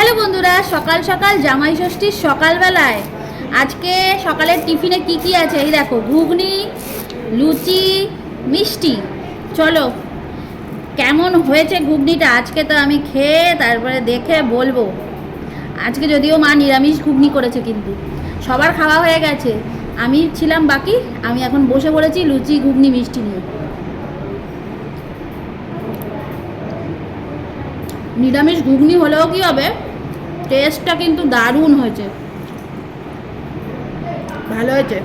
Hello বন্ধুরা, সকাল সকাল জামাই ষষ্ঠীর সকালবেলায়। আজকে সকালের টিফিনে কি কি আছে? এই দেখো, ঘুগনি, লুচি, মিষ্টি। চলো, কেমন হয়েছে ঘুগনিটা? আজকে তো আমি খেয়ে তারপরে দেখে বলব। আজকে যদিও মা নিরামিষ ঘুগনি করেছে কিন্তু। সবার খাওয়া হয়ে গেছে। আমি ছিলাম বাকি, আমি এখন বসে পড়েছি লুচি, ঘুগনি, মিষ্টি নিয়ে। নিরামিষ ঘুগনি হলেও কি হবে? টেস্টটা কিন্তু দারুণ হয়েছে। ভালো হয়েছে?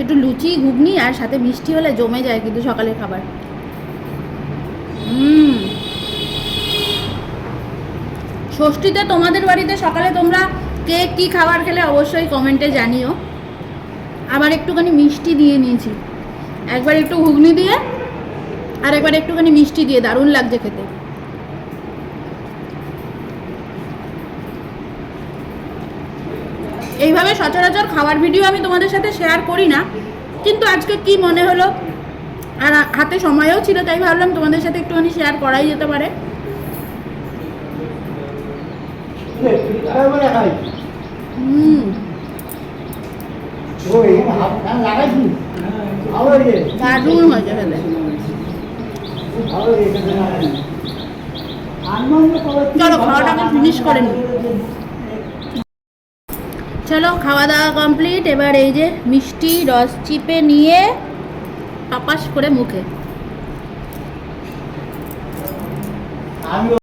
একটু লুচি ঘুগনি আর সাথে মিষ্টি হলে জমে যায় কিন্তু সকালের খাবার। হুম। ষষ্ঠীতে তোমাদের বাড়িতে সকালে তোমরা কে কী খাবার খেলে অবশ্যই কমেন্টে জানিও। আবার একটুখানি মিষ্টি দিয়ে নিয়েছি। একবার একটু ঘুগনি দিয়ে আর একবার একটুখানি মিষ্টি দিয়ে দারুণ লাগছে খেতে। এইভাবে সচরাচর খাওয়ার ভিডিও আমি তোমাদের সাথে শেয়ার করি না। কিন্তু আজকে কি মনে হলো? আর হাতে সময়ও ছিল, তাই ভাবলাম তোমাদের সাথে একটুখানি শেয়ার করাই যেতে পারে। চলো খাওয়াটাকে ফিনিশ করে নিই চলো খাওয়া দাওয়া কমপ্লিট এবার এই যে মিষ্টি রস চিপে নিয়ে পাপাস করে মুখে।